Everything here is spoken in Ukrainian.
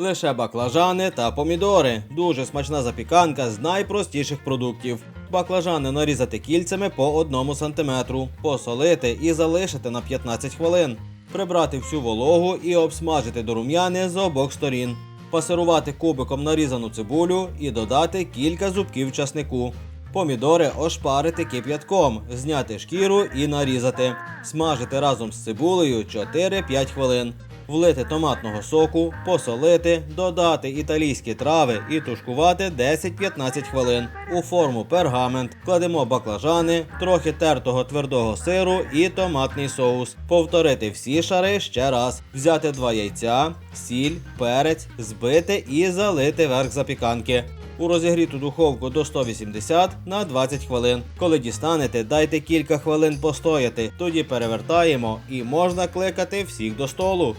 Лише баклажани та помідори. Дуже смачна запіканка з найпростіших продуктів. Баклажани нарізати кільцями по 1 см, посолити і залишити на 15 хвилин. Прибрати всю вологу і обсмажити до рум'яни з обох сторін. Пасирувати кубиком нарізану цибулю і додати кілька зубків часнику. Помідори ошпарити кип'ятком, зняти шкіру і нарізати. Смажити разом з цибулею 4-5 хвилин. Влити томатного соку, посолити, додати італійські трави і тушкувати 10-15 хвилин. У форму пергамент кладемо баклажани, трохи тертого твердого сиру і томатний соус. Повторити всі шари ще раз. Взяти два яйця, сіль, перець, збити і залити верх запіканки. У розігріту духовку до 180 на 20 хвилин. Коли дістанете, дайте кілька хвилин постояти, тоді перевертаємо і можна кликати всіх до столу.